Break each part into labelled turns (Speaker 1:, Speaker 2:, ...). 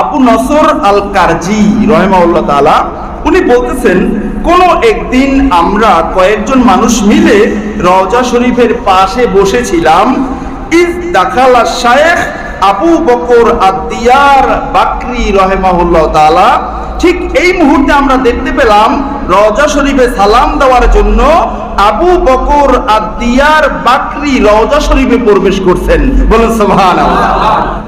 Speaker 1: আবু নসর আল কারজি রহমাউল্লাহ তাআলা, উনি বলতেছেন, কোন একদিন আমরা কয়েকজন মানুষ মিলে রওজা শরীফের পাশে বসেছিলাম ইজ দাখালা শায়েখ আবু বকর আদিয়ার বাকরি রহেমাহুল্লাহ তাআলা, ঠিক এই মুহূর্তে আমরা দেখতে পেলাম রওজা শরীফে সালাম দেওয়ার জন্য আবু বকর আদিয়ার বাকরি রওজা শরীফে প্রবেশ করছেন। বলুন সুবহানাল্লাহ।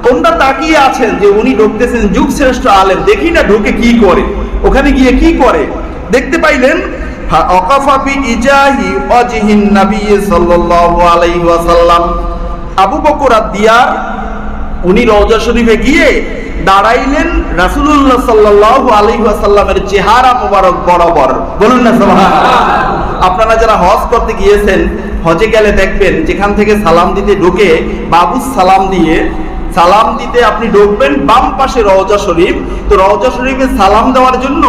Speaker 1: তোমরা তাকিয়ে আছেন যে উনি ঢুকতেছেন যুগ শ্রেষ্ঠ আলেম, দেখি না ঢুকে কি করে। ওখানে গিয়ে কি করে? দেখতে পাইলেন আবু উনি শরীফে গিয়ে দাঁড়াইলেন চেহারা মোবারক বরাবর। বলুন না আপনারা যারা হজ করতে গিয়েছেন, হজে গেলে দেখবেন, যেখান থেকে সালাম দিতে ঢুকে বাবু সালাম দিয়ে সালাম দিতে আপনি ঢুকবেন বাম পাশে রওজা শরীফ। তো রওজা শরীফে সালাম দেওয়ার জন্য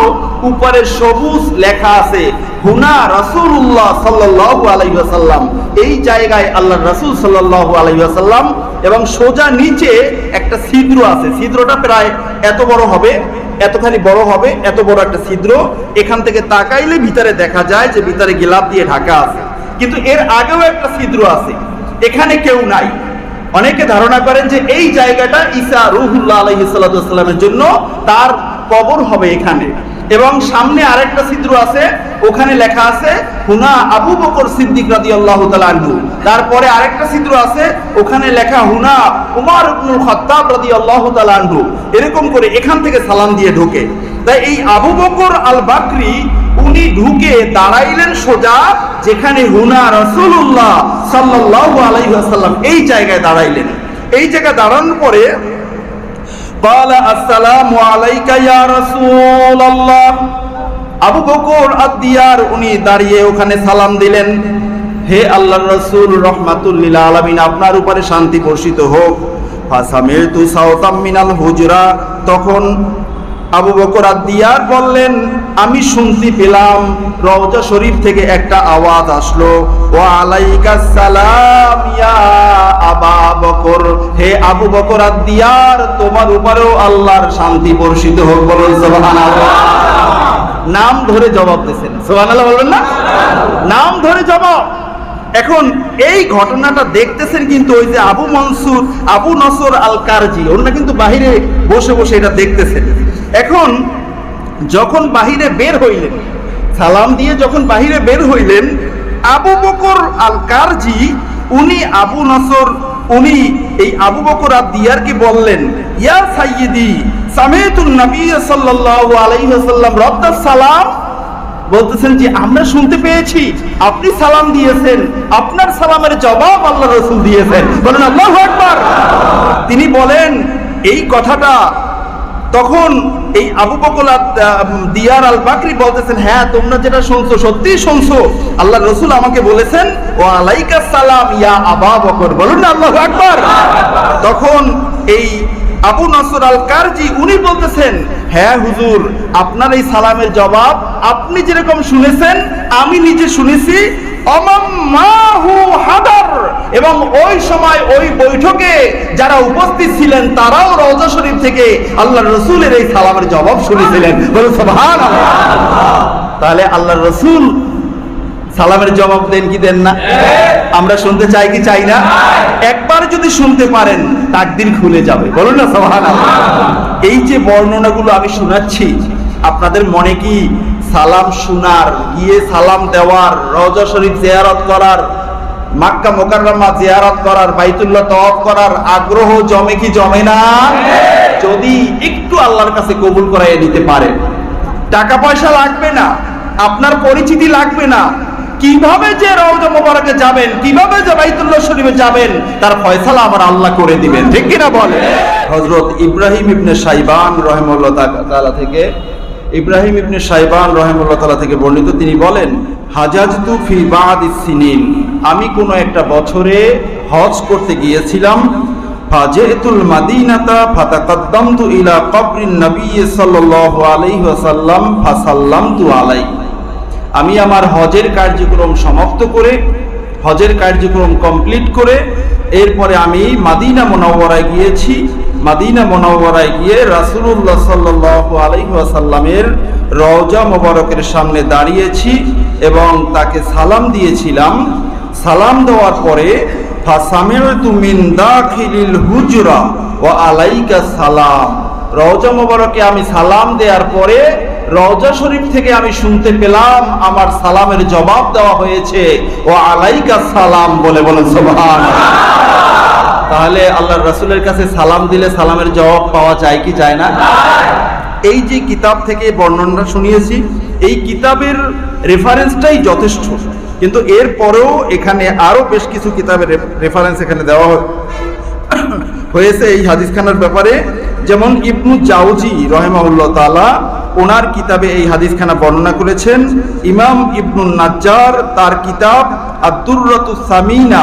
Speaker 1: উপরে সবুজ লেখা আছে, হুনা রাসূলুল্লাহ সাল্লাল্লাহু আলাইহি ওয়াসাল্লাম। এই জায়গায় আল্লাহ রাসূল সাল্লাল্লাহু আলাইহি ওয়াসাল্লাম এবং সোজা নিচে একটা ছিদ্র আছে। ছিদ্রটা প্রায় এত বড় হবে, এতখানি বড় হবে, এত বড় একটা ছিদ্র। এখান থেকে তাকাইলে ভিতরে দেখা যায় যে ভিতরে গিলাপ দিয়ে ঢাকা আছে। কিন্তু এর আগেও একটা ছিদ্র আছে। এখানে কেউ নাই। অনেকে ধারণা করেন যে এই জায়গাটা ঈসা রুহুল্লাহ আলহি সাল্লামের জন্য তার কবর হবে এখানে। এবং সামনে আরেকটা ছিদ্র আছে, ওখানে লেখা আছে, হুনা আবু বকর সিদ্দিক রাদি আল্লাহ তালু তারপরে আরেকটা ছিদ্র আছে, ওখানে লেখা হুনা উমার খত্তাব রাদি আল্লাহ তালু এরকম করে এখান থেকে সালাম দিয়ে ঢোকে। তাই এই আবু বকর আল বাকরি উনি ঢুকে দাঁড়াইলেন সোজা যেখানে হুনা রসুল্লাহ সাল্লাহ আলাইসাল্লাম এই জায়গায় দাঁড়াইলেন। এই জায়গায় দাঁড়ানোর পরে আবু বকর আদিয়ার উনি দাঁড়িয়ে ওখানে সালাম দিলেন, হে আল্লাহ রসুল রহমাতুল্লিলা আলমিন, আপনার উপরে শান্তি বর্ষিত হোক। তখন আবু বকর আদিয়ার বললেন, আমি শুনতে পেলাম, রওজা শরীফ থেকে একটা আওয়াজ আসলো। ও আলাইকা সালাম, ইয়া আবা বকর, হে আবু বকর আদিয়ার, তোমার উপরেও আল্লাহর শান্তি বর্ষিত হোক। বলুন, সুবহানাল্লাহ। নাম ধরে জবাব দিয়েছেন। সুবহানাল্লাহ বলবেন না? নাম ধরে জবাব। এখন এই ঘটনাটা দেখতেছেন কিন্তু ওই যে আবু মনসুর, আবু নসর আল কারজি ওনারা কিন্তু বাহিরে বসে বসে এটা দেখতেছেন। এখন যখন বাহিরে বের হইলেন, সালাম দিয়ে যখন বাহিরে বের হইলেন, আবু বকর আল কারজি উনি আবু নসর, উনি এই আবু বকর আর দিয়ারকে বললেন, ইয়া সাইয়্যিদি, সামিতুন নবী সাল্লাল্লাহু আলাইহি ওয়াসাল্লাম রদ্দাস সালাম বলতেছেন যে আমরা শুনতে পেয়েছি। আপনি সালাম দিয়েছেন। আপনার সালামের জবাব আল্লাহ রসুল দিয়েছেন। বলেন আল্লাহ আকবার। তিনি বলেন এই কথাটা তখন এই আবু আম, দিয়ার আল বাকরি বলতেছেন হ্যাঁ তোমরা যেটা শুনছো সত্যি শুনছো। আল্লাহ রসুল আমাকে বলেছেন ও আলাইকা সালাম ইয়া আবা বকর। বলুন না আল্লাহ আকবার। তখন এই আবু নসর আল কারজি উনি বলতেছেন হ্যাঁ হুজুর, আপনার এই সালামের জবাব আপনি যেরকম শুনেছেন, আমি নিজে শুনেছি। এবং ওই সময় ওই বৈঠকে যারা উপস্থিত ছিলেন, তারাও রজা শরীফ থেকে আল্লাহ রসুলের এই সালামের জবাব শুনেছিলেন। তাহলে আল্লাহ রসুল সালামের জবাব দেন কি দেন না? আমরা শুনতে চাই কি চাই না? একবার যদি শুনতে পারেন তাকদির খুলে যাবে। বলুন না সোহান এই যে বর্ণনাগুলো আমি শোনাচ্ছি আপনাদের মনে কি সালাম শোনার গিয়ে সালাম দেওয়ার রওজা শরীফ জেয়ারত করার মাক্কা মোকাররমা জিয়ারত করার বাইতুল্লাহ তওয়াফ করার আগ্রহ জমে কি জমে না? যদি একটু আল্লাহর কাছে কবুল করাইয়ে নিতে পারেন। টাকা পয়সা লাগবে না আপনার পরিচিতি লাগবে না কীভাবে যে রওজা মোবারকে যাবেন, কীভাবে যে বাইতুল্লাহ শরীফে যাবেন, তার ফয়সালা আমার আল্লাহ করে দিবেন। ঠিক কিনা বলে হযরত ইব্রাহিম ইবনে সাইবান রহিমাহুল্লাহ তাআলা থেকে ইব্রাহিম ইবনে সাইবান রহিমাহুল্লাহ তাআলা থেকে বর্ণিত তিনি বলেন, হাজাজতু ফি বাদিস সিনিন। আমি কোনো একটা বছরে হজ করতে গিয়েছিলাম। ফাজেতুল মাদিনাতা ফাতাকাদ্দামতু ইলা কবরিন নবী সাল্লাল্লাহু আলাইহি ওয়াসাল্লাম ফাসাল্লামতু আলাইহি আমি আমার হজের কার্যক্রম সমাপ্ত করে, হজের কার্যক্রম কমপ্লিট করে, এরপরে আমি মাদিনা মোনাওয়ারায় গিয়েছি। মাদিনা মনোবরায় গিয়ে রাসুল্লাহ সাল্লাহ আলহিহাসাল্লামের রওজা মোবারকের সামনে দাঁড়িয়েছি এবং তাকে সালাম দিয়েছিলাম। সালাম দেওয়ার পরে হুজরা ওয়া আলাইকা সালাম। রওজা মোবারকে আমি সালাম দেওয়ার পরে রওজা শরীফ থেকে আমি শুনতে পেলাম, আমার সালামের জবাব দেওয়া হয়েছে, ও আলাইকা সালাম বলে বলেন তাহলে আল্লাহ রসুলের কাছে সালাম দিলে সালামের জবাব পাওয়া যায় কি যায় না? এই যে কিতাব থেকে বর্ণনা শুনিয়েছি, এই কিতাবের রেফারেন্সটাই যথেষ্ট। কিন্তু এর পরেও এখানে আরও বেশ কিছু কিতাবের রেফারেন্স এখানে দেওয়া হয় হয়েছে এই হাদিস হাদিসখানার ব্যাপারে। যেমন ইবনু জাউজি রহেমাউল্লাহ তালা ওনার কিতাবে এই হাদিসখানা বর্ণনা করেছেন, ইমাম ইবনুল নাজ্জার তার কিতাব আব্দুর সামিনা,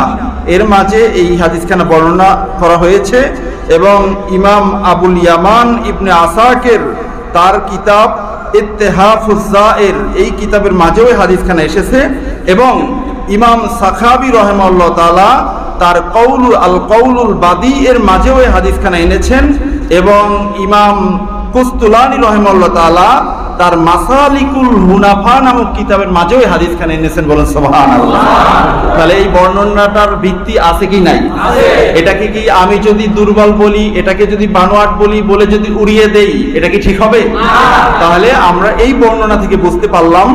Speaker 1: এর মাঝে এই হাদিসখানা বর্ণনা করা হয়েছে এবং ইমাম আবুল ইয়ামান ইবনে আসাকের তার কিতাব ইত্তেহাফুজ্জায়ের এই কিতাবের মাঝেও হাদিসখানা এসেছে এবং ইমাম সাখাবি রহমাল্লাহ তালা তার কৌলুল আল কৌলুল বাদি এর মাঝেও এই হাদিসখানা এনেছেন এবং ইমাম কুস্তুলানি রহমাল্লাহ তালা তার মাসালিকুল মুনাফা নামক কিতাবের মাঝেও হাদিসখানা এনেছেন বলেন সোহান তাহলে এই বর্ণনাটার ভিত্তি আছে কি নাই? এটাকে কি আমি যদি দুর্বল বলি এটাকে যদি বানোয়াট বলি বলে যদি উড়িয়ে দেই এটা কি ঠিক হবে? তাহলে আমরা এই বর্ণনা থেকে বুঝতে পারলাম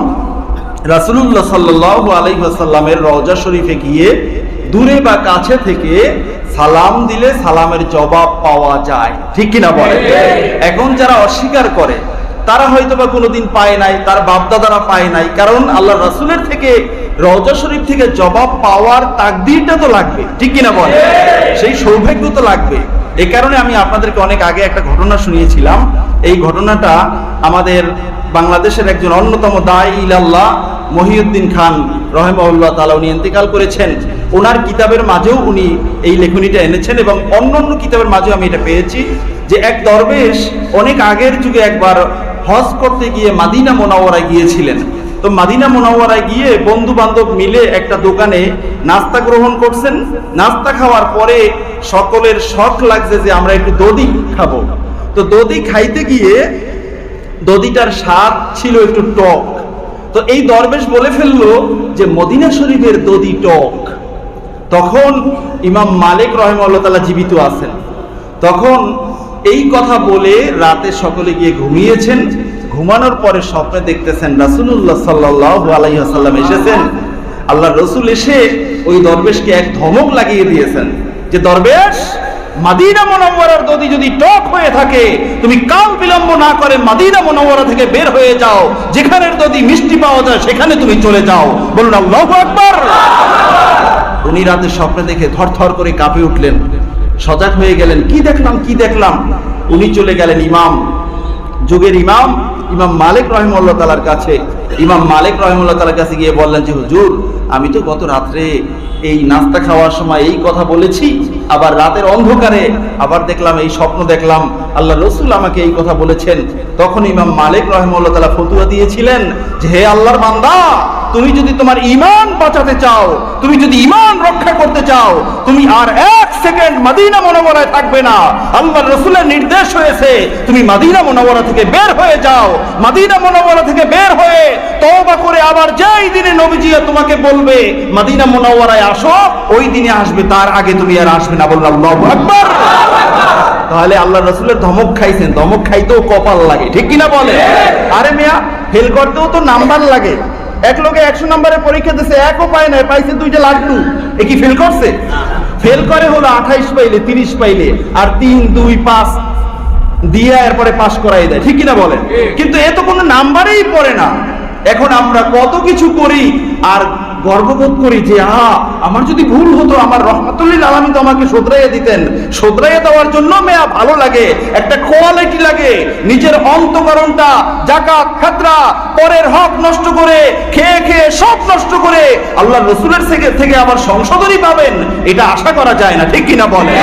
Speaker 1: রাসুলুল্লাহ সাল্লাহ আলাইসাল্লামের রওজা শরীফে গিয়ে দূরে বা কাছে থেকে সালাম দিলে সালামের জবাব পাওয়া যায়। ঠিক কিনা বলে? এখন যারা অস্বীকার করে তারা হয়তো বা কোনোদিন পায় নাই তার বাপদাদারা পায় নাই কারণ আল্লাহ রাসুলের থেকে রওজা শরীফ থেকে জবাব পাওয়ার তাকদিরটা তো লাগবে। ঠিক কিনা বলে? সেই সৌভাগ্য তো লাগবে। এ কারণে আমি আপনাদেরকে অনেক আগে একটা ঘটনা শুনিয়েছিলাম। এই ঘটনাটা আমাদের বাংলাদেশের একজন অন্যতম দায় ইলাল্লাহ মহিউদ্দিন খান রহেমাউল্লাহ তালা উনি ইন্তেকাল করেছেন। ওনার কিতাবের মাঝেও উনি এই লেখনীটা এনেছেন এবং অন্য অন্য কিতাবের মাঝেও আমি এটা পেয়েছি যে এক দরবেশ অনেক আগের যুগে একবার হজ করতে গিয়ে মাদিনা মোনাওয়ারায় গিয়েছিলেন। তো মাদিনা মোনাওয়ারায় গিয়ে বন্ধু বান্ধব মিলে একটা দোকানে নাস্তা গ্রহণ করছেন। নাস্তা খাওয়ার পরে সকলের শখ লাগছে যে আমরা একটু দধি খাব। তো দধি খাইতে গিয়ে দধিটার স্বাদ ছিল একটু টক। তো এই দরবেশ বলে ফেলল যে মদিনা শরীফের দধি টক। তখন ইমাম মালিক রহমাল্লাহ তালা জীবিত আছেন। তখন এই কথা বলে রাতে সকলে গিয়ে ঘুমিয়েছেন। ঘুমানোর পরে স্বপ্নে দেখতেছেন রাসুল্লাহ সাল্লাহ আলাইসাল্লাম এসেছেন। আল্লাহ রসুল এসে ওই দরবেশকে এক ধমক লাগিয়ে দিয়েছেন যে, দরবেশ মাদিনা মনোবরার দদি যদি টক হয়ে থাকে, তুমি কাল বিলম্ব না করে মাদিনা মনোবরা থেকে বের হয়ে যাও। যেখানের দদি মিষ্টি পাওয়া যায়, সেখানে তুমি চলে যাও। বলুন আল্লাহ আকবার। উনি রাতে স্বপ্নে দেখে থর থর করে কাঁপে উঠলেন। সজাগ হয়ে গেলেন, কি দেখলাম কি দেখলাম? উনি চলে গেলেন ইমাম, যুগের ইমাম ইমাম মালিক রহিমুল্লাহ তালার কাছে। ইমাম মালিক রহিমুল্লাহ তালার কাছে গিয়ে বললেন যে হুজুর আমি তো গত রাত্রে এই নাস্তা খাওয়ার সময় এই কথা বলেছি, আবার রাতের অন্ধকারে আবার দেখলাম, এই স্বপ্ন দেখলাম আল্লাহ রসুল আমাকে এই কথা বলেছেন। তখন ইমাম মালিক রহমুল্লাহ তালা ফতুয়া দিয়েছিলেন যে, হে আল্লাহর বান্দা, তুমি যদি তোমার ইমান বাঁচাতে চাও, তুমি যদি ইমান রক্ষা করতে চাও, তুমি আর এক সেকেন্ড মাদিনা মনোবরায় থাকবে না। আল্লাহ রসুলের নির্দেশ হয়েছে, তুমি মাদিনা মনোবরা থেকে বের হয়ে যাও। মাদিনা মনোবরা থেকে বের হয়ে তওবা করে আবার যেই দিনে নবীজি তোমাকে বলবে, মাদিনা মনোবরায় আসো, ওই দিনে আসবে, তার আগে তুমি আর আসবে না। বললাম আকবার। তাহলে আল্লাহ রসুলের ধমক খাইছেন। ধমক খাইতেও কপাল লাগে। ঠিক কিনা বলে আরে মিয়া ফেল করতেও তো নাম্বার লাগে। এক লোকে একশো নম্বরের পরীক্ষা দিচ্ছে একও পায় না পাইছে দুইটা লাড্ডু। এ কি ফেল করছে? ফেল করে হলো আঠাইশ পাইলে তিরিশ পাইলে আর তিন দুই পাঁচ দিয়ে এরপরে পাস করাই দেয়। ঠিক কিনা বলে কিন্তু এ তো কোনো নাম্বারেই পড়ে না। এখন আমরা কত কিছু করি আর গর্ববোধ করি যে, আহা, আমার যদি ভুল হতো, আমার রহমতুল্লিল আলমী তো আমাকে শোধরাইয়া দিতেন। শোধরাইয়া দেওয়ার জন্য মেয়া ভালো লাগে, একটা কোয়ালিটি লাগে। নিজের অন্তকরণটা জাকাত খাতরা, পরের হক নষ্ট করে, খেয়ে খেয়ে সব নষ্ট করে আল্লাহ রসুলের থেকে থেকে আবার সংশোধনই পাবেন। এটা আশা করা যায় না, ঠিক কিনা বলে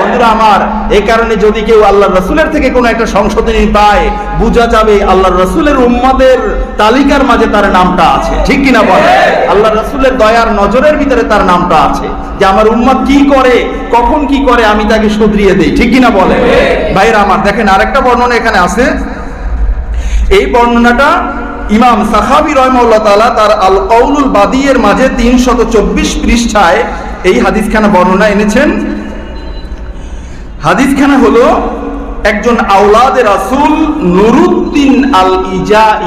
Speaker 1: বন্ধুরা আমার এই কারণে যদি কেউ আল্লাহ রসুলের থেকে কোনো একটা সংশোধনী পায়, বোঝা যাবে আল্লাহ রসুলের উম্মাদের তালিকার মাঝে তার নামটা আছে, ঠিক কিনা বলে আল্লাহ রসুলের দয়ার নজরের ভিতরে তার নামটা আছে যে আমার উম্মত কি করে, কখন কি করে আমি তাকে শুধরিয়ে দেই। ঠিক কিনা বলে ভাইরা আমার, দেখেন আরেকটা বর্ণনা এখানে আছে। এই বর্ণনাটা ইমাম সাহাবি রহমউল্লাহ তাআলা তার আল কৌলুল বাদিয়ের মাঝে তিনশত চব্বিশ পৃষ্ঠায় এই হাদিসখানা বর্ণনা এনেছেন। হাদিসখানা হলো একজন আওলাদে রাসূল নুরুদ্দিন আল ইজাই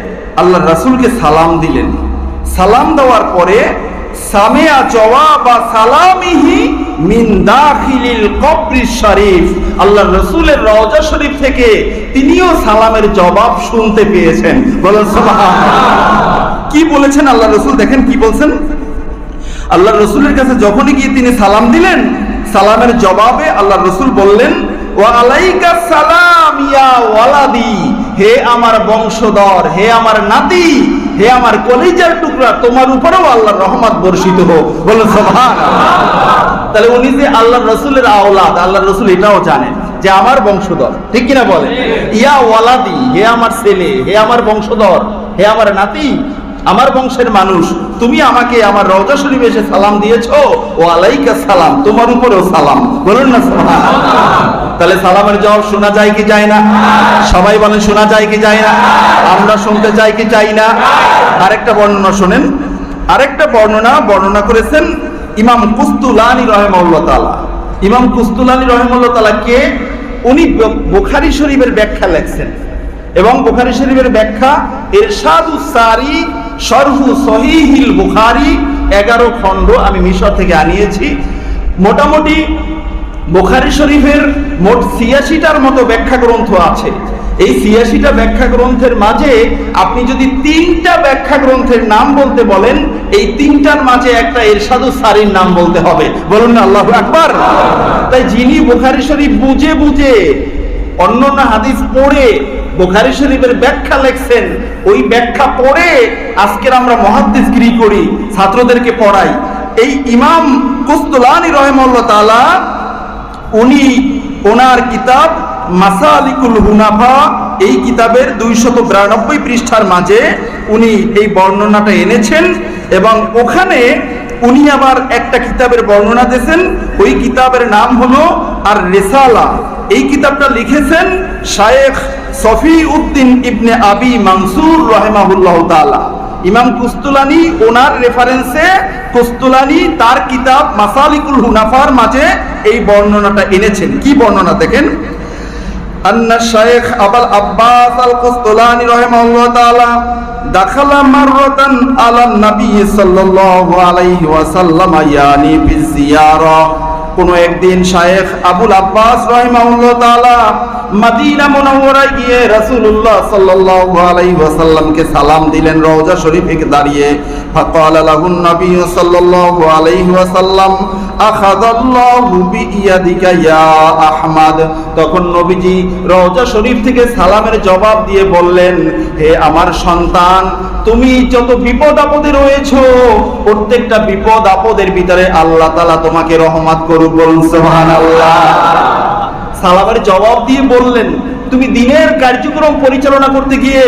Speaker 1: আল্লাহ রাসূলকে সালাম দিলেন। সালাম দেওয়ার পরে, সামিয়া জওয়াবা সালামিহি মিন দাখিলিল কবরি শরীফ। আল্লাহ রসুলের রওজা শরীফ থেকে তিনিও সালামের জবাব শুনতে পেয়েছেন। বলেন কি বলেছেন আল্লাহ রসুল? দেখেন কি বলছেন। আল্লাহ রসুলের কাছে যখনই গিয়ে তিনি সালাম দিলেন, সালামের জবাবে আল্লাহ রসুল বললেন ওয়ালাইকা সালাম ইয়া ওয়ালাদি। হে আমার বংশধর হে আমার নাতি হে আমার কলিজার টুকরা তোমার উপরেও আল্লাহর রহমত বর্ষিত হোক। বলো তাহলে উনি যে আল্লাহ রসুলের আওলাদ আল্লাহ রসুল এটাও জানেন যে আমার বংশধর। ঠিক কিনা বলে ইয়া ওয়ালাদি হে আমার ছেলে হে আমার বংশধর হে আমার নাতি আমার বংশের মানুষ, তুমি আমাকে আমার রওজা শরীফে এসে সালাম দিয়েছ? ও আলাইকা সালাম, তোমার উপরেও সালাম। বলুন না। তাহলে সালামের জবাব শোনা যায় কি যায় না? সবাই বলেন, শোনা যায় কি যায় না? আমরা শুনতে চাই কি চাই না? আরেকটা বর্ণনা শোনেন। আরেকটা বর্ণনা বর্ণনা করেছেন ইমাম কুস্তুলানি রহমাউল্লাহ তাআলা। ইমাম কুস্তুলানি রহমাউল্লাহ তাআলা কে? উনি বুখারী শরীফের ব্যাখ্যা লেখছেন। এবং বুখারী শরীফের ব্যাখ্যা ইরশাদু সারি শরহু সহিহিল বুখারী, এগারো খণ্ড আমি মিশর থেকে আনিয়েছি। মোটামুটি বুখারী শরীফের মোট ছিয়াশিটার মতো ব্যাখ্যা গ্রন্থ আছে। এই ছিয়াশিটা ব্যাখ্যা গ্রন্থের মাঝে আপনি যদি তিনটা ব্যাখ্যা গ্রন্থের নাম বলতে বলেন, এই তিনটার মাঝে একটা এরশাদু সারির নাম বলতে হবে। বলুন না, আল্লাহ আকবার। তাই যিনি বুখারী শরীফ বুঝে বুঝে অন্যান্য হাদিস পড়ে বুখারী শরীফের ব্যাখ্যা লেখছেন, ওই ব্যাখ্যা পড়ে আজকের আমরা মহাদ্দিসগিরি করি, ছাত্রদেরকে পড়াই। এই ইমাম কুস্তুলানি রহমাল্লাহ তাআলা, উনি ওনার কিতাব মাসালিকুল হুনাফা, এই কিতাবের দুইশত বিরানব্বই পৃষ্ঠার মাঝে উনি এই বর্ণনাটা এনেছেন এবং ওখানে উনি আবার একটা কিতাবের বর্ণনা দিয়েছেন, ওই কিতাবের নাম হলো আর রেসালা এই কিতাবটা লিখেছেন শায়েখ সফি উদ্দিন ইবনে আবি মানসুর রহেমাহুল্লাহ তালা ইমাম কুস্তুলানি ওনার রেফারেন্সে কুস্তুলানি তার কিতাব মাসালিকুল হুনাফার মাঝে এই বর্ণনাটা এনেছেন। কি বর্ণনা দেখেন? আন্না শায়েখ আবাল আব্বাস আল কুস্তুলানি রহেমাহুল্লাহ তাআলা, দাখালা মাররাতান আলা নবী সাল্লাল্লাহু আলাইহি ওয়াসাল্লাম, ইয়ানি বিজিয়ারা কোনো একদিন শায়েখ আবুল আব্বাস রহিমাউল্লাহ তাআলা মদিনা মুনাওয়ারায় গিয়ে রাসূলুল্লাহ সাল্লাল্লাহু আলাইহি ওয়াসাল্লামকে সালাম দিলেন রওজা শরীফে দাঁড়িয়ে। ফাকালা লাহুন নবী সাল্লাল্লাহু আলাইহি ওয়াসাল্লাম আহমাদ। তখন নবীজি রওজা শরীফ থেকে সালামের জবাব দিয়ে বললেন, হে আমার সন্তান, তুমি যত বিপদ আপদে রয়েছো, প্রত্যেকটা বিপদ আপদের ভিতরে আল্লাহ তালা তোমাকে রহমাত করুক সালামের জবাব দিয়ে বললেন, তুমি দিনের কার্যক্রম পরিচালনা করতে গিয়ে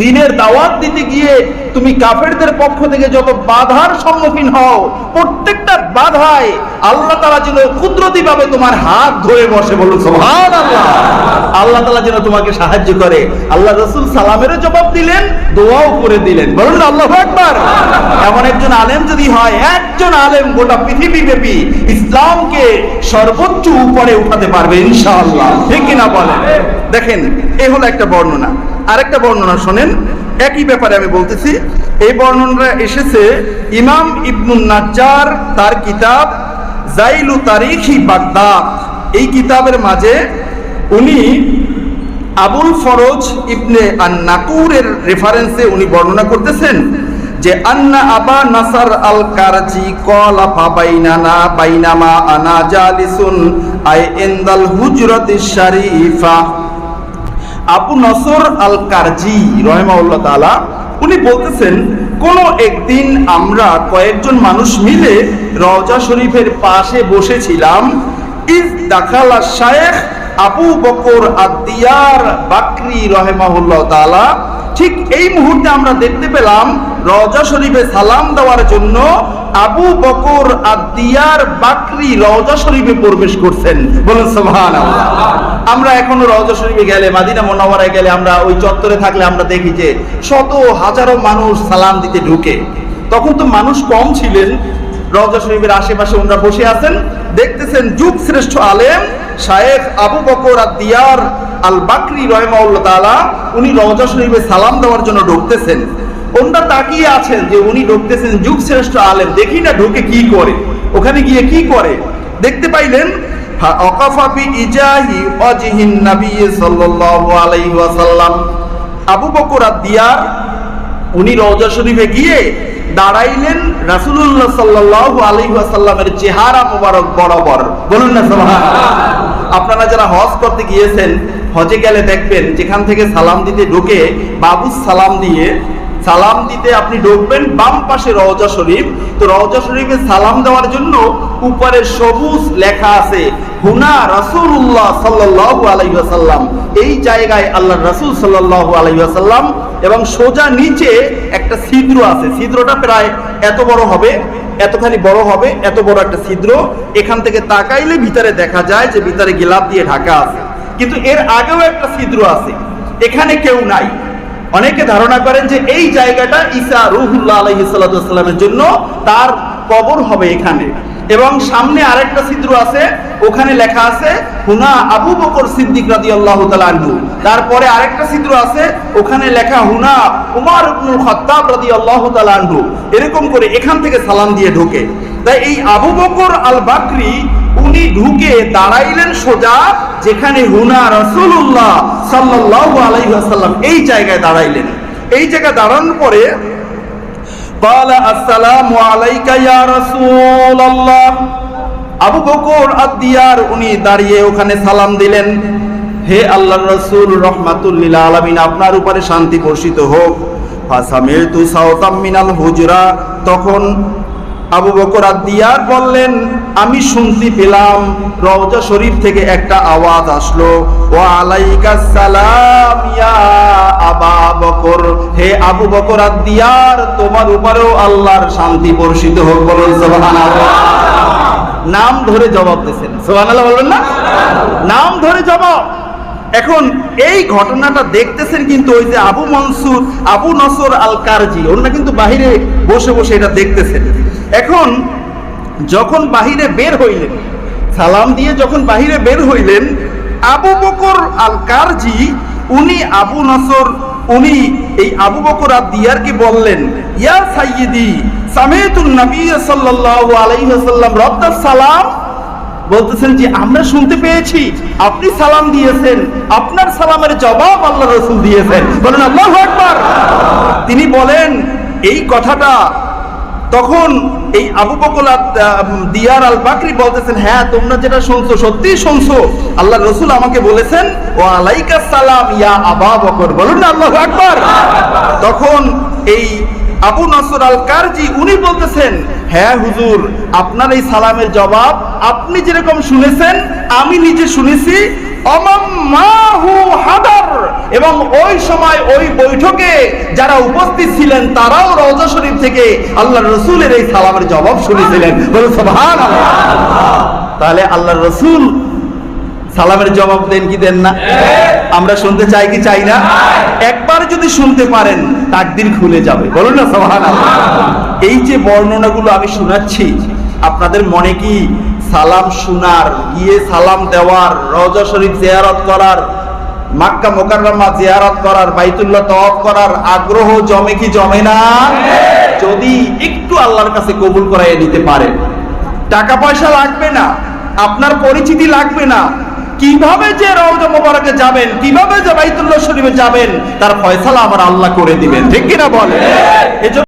Speaker 1: দিনের দাওয়াত দিতে গিয়ে তুমি কাফেরদের পক্ষ থেকে যত বাধার সম্মুখীন হও, প্রত্যেকটা বাধায় আল্লাহ তালা যেন কুদরতি ভাবে তোমার হাত ধরে বসে বলুন সোহান আল্লাহ আল্লাহ তালা যেন তোমাকে সাহায্য করে। আল্লাহ রসুল সালামেরও জবাব দিলেন, দোয়াও করে দিলেন। বলুন আল্লাহ একবার এমন একজন আলেম যদি হয়, একজন আলেম গোটা পৃথিবী ব্যাপী ইসলামকে সর্বোচ্চ উপরে উঠাতে পারবে, ইনশাআল্লাহ। ঠিক কিনা বলেন? দেখেন, এ হলো একটা বর্ণনা। আরেকটা বর্ণনা শোনেন। একই ব্যাপারে আমি বলতেছি, এই বর্ণনাটা এসেছে ইমাম ইবনুল নাজ্জার, তার কিতাব জাইলু তারিখি বাগদাদ। এই কিতাবের মাঝে উনি আবুল ফরজ ইবনে আন নাকুরের রেফারেন্সে উনি বর্ণনা করতেছেন যে, আন্না আবা নাসার আল কারজি কলা ফাবাইনানা বাইনামা আনা জালিসুন আই ইনদাল হুজরাতি শারিফা। আবু নসর আল কারজি রহমাউল্লা তালা উনি বলতেছেন, কোন একদিন আমরা কয়েকজন মানুষ মিলে রওজা শরীফের পাশে বসেছিলাম। ইজ দাখালা শায়েখ আবু বকর আদিয়ার বাকরি রহেমাহুল্লাহ তাআলা ঠিক এই মুহূর্তে আমরা দেখতে পেলাম রওজা শরীফে সালাম দেওয়ার জন্য আবু বকর আদিয়ার বাকরি রওজা শরীফে প্রবেশ করছেন। বলুন, সুবহানাল্লাহ। আমরা এখনও রওজা শরীফে গেলে, মাদিনা মোনাওয়ারায় গেলে আমরা ওই চত্বরে থাকলে আমরা দেখি যে শত হাজারো মানুষ সালাম দিতে ঢুকে। তখন তো মানুষ কম ছিলেন। রওজা শরীফের আশেপাশে ওনারা বসে আছেন। দেখতেছেন যুগ শ্রেষ্ঠ আলেম। শায়েখ আবু বকর আর দিয়ার আল বাকরি রহমাউল্লাহ তাআলা, উনি রওজা শরীফে সালাম দেওয়ার জন্য ঢুকতেছেন। ওনারা তাকিয়ে আছেন যে উনি ঢুকতেছেন যুগ শ্রেষ্ঠ আলেম, দেখি না ঢুকে কি করে, ওখানে গিয়ে কি করে। দেখতে পাইলেন আবু বকর আর দিয়ার উনি রওজা শরীফে গিয়ে দাঁড়াইলেন রাসূলুল্লাহ সাল্লাল্লাহু আলাইহি ওয়াসাল্লামের চেহারা মোবারক বরাবর। বলুন না, সুবহানাল্লাহ। আপনারা যারা হজ করতে গিয়েছেন, হজে গেলে দেখবেন যেখান থেকে সালাম দিতে ঢুকে, বাবু সালাম দিয়ে, সালাম দিতে আপনি ঢুকবেন বাম পাশে রওজা শরীফ। তো রওজা শরীফে সালাম দেওয়ার জন্য উপরে সবুজ লেখা আছে, হুনা রাসূলুল্লাহ সাল্লাল্লাহু আলাইহি ওয়াসাল্লাম। এই জায়গায় আল্লাহ রাসূল সাল্লাহ আলাইহি ওয়াসাল্লাম এবং সোজা নিচে একটা ছিদ্র আছে। ছিদ্রটা প্রায় এত বড় হবে, এতখানি বড় হবে, এত বড় একটা ছিদ্র। এখান থেকে তাকাইলে ভিতরে দেখা যায় যে ভিতরে গিলাপ দিয়ে ঢাকা আছে। কিন্তু এর আগেও একটা ছিদ্র আছে। এখানে কেউ নাই। অনেকে ধারণা করেন যে এই জায়গাটা ঈসা রুহুল্লাহ আলহিসাল্লামের জন্য তার কবর হবে এখানে। এবং সামনে আরেকটা ছিদ্র আছে, ওখানে লেখা আছে, হুনা আবু বকর সিদ্দিক রাদি আল্লাহ তালু তারপরে আরেকটা ছিদ্র আছে, ওখানে লেখা হুনা উমার ইবনুল খত্তাব রাদি আল্লাহ তালু এরকম করে এখান থেকে সালাম দিয়ে ঢোকে। তাই এই আবু বকর আল বাকরি উনি ঢুকে দাঁড়াইলেন সোজা, যেখানে হুনা রসুল্লাহ সাল্লাল্লাহু আলাইহি ওয়াসাল্লাম এই জায়গায় দাঁড়াইলেন। এই জায়গায় দাঁড়ানোর পরে قال السلام عليك يا رسول الله আবু বকর আদিয়ার উনি দাঁড়িয়ে ওখানে সালাম দিলেন হে আল্লাহর রাসূল রহমাতুল্লিল আলামিন আপনার উপরে শান্তি বর্ষিত হোক ফাসামিলতু সাওতাম মিনাল হুজরা তখন আবু বকর আদিয়ার বললেন, আমি শুনতে পেলাম, রওজা শরীফ থেকে একটা আওয়াজ আসলো। ওয়া আলাইকা সালাম, ইয়া আবা বকর, হে আবু বকর আদিয়ার, তোমার উপরেও আল্লাহর শান্তি বর্ষিত হোক। বলুন, সুবহানাল্লাহ। নাম ধরে জবাব দিয়েছেন। সুবহানাল্লাহ বলবেন না? নাম ধরে জবাব। এখন এই ঘটনাটা দেখতেছেন কিন্তু ওই যে আবু মনসুর, আবু নসর আল কারজি ওনারা কিন্তু বাহিরে বসে বসে এটা দেখতেছেন। এখন যখন বাহিরে বের হইলেন, সালাম দিয়ে যখন বাহিরে বের হইলেন, আবু বকর আল কারজি উনি আবু নসর, উনি এই আবু বকর আর দিয়ারকে বললেন, ইয়া সাইয়েদি সামিতুন নবী সাল্লাল্লাহু আলাইহি ওয়াসাল্লাম রদ্দাস সালাম বলতেছেন যে আমরা শুনতে পেয়েছি আপনি সালাম দিয়েছেন আপনার সালামের জবাব আল্লাহ রসুল দিয়েছেন। বলেন আল্লাহ আকবার। তিনি বলেন এই কথাটা তখন এই আবু আহ, দিয়ার আল বাকরি বলতেছেন হ্যাঁ তোমরা যেটা শুনছো সত্যিই শুনছো। আল্লাহ রসুল আমাকে বলেছেন ও আলাইকা সালাম ইয়া আবা বকর। বলুন না আল্লাহ আকবার। তখন এই আবু নসর আল কারজি উনি বলতেছেন হ্যাঁ হুজুর, আপনার এই সালামের জবাব আপনি যেরকম শুনেছেন, আমি নিজে শুনেছি। এবং ওই সময় ওই বৈঠকে যারা উপস্থিত ছিলেন, তারাও রওজা শরীফ থেকে আল্লাহ রসুলের এই সালামের জবাব শুনেছিলেন। তাহলে আল্লাহ রসুল সালামের জবাব দেন কি দেন না? আমরা শুনতে চাই কি চাই না? একবার যদি শুনতে পারেন, তাকদির খুলে যাবে। বলুন না, সুবহানাল্লাহ। এই যে বর্ণনাগুলো আমি শোনাচ্ছি, আপনাদের মনে কি সালাম শোনার, গিয়ে সালাম দেওয়ার রওজা শরীফ জিয়ারত করার, মাক্কা মোকাররমা জিয়ারত করার, বাইতুল্লাহ তওয়াফ করার আগ্রহ জমে কি জমে না? যদি একটু আল্লাহর কাছে কবুল করাইয়ে নিতে পারেন। টাকা পয়সা লাগবে না, আপনার পরিচিতি লাগবে না কীভাবে যে রওজা মোবারকে যাবেন কীভাবে যে বাইতুল্লাহ শরীফে যাবেন তার ফয়সালা আমার আল্লাহ করে দিবেন। ঠিক কিনা বলে এজন্য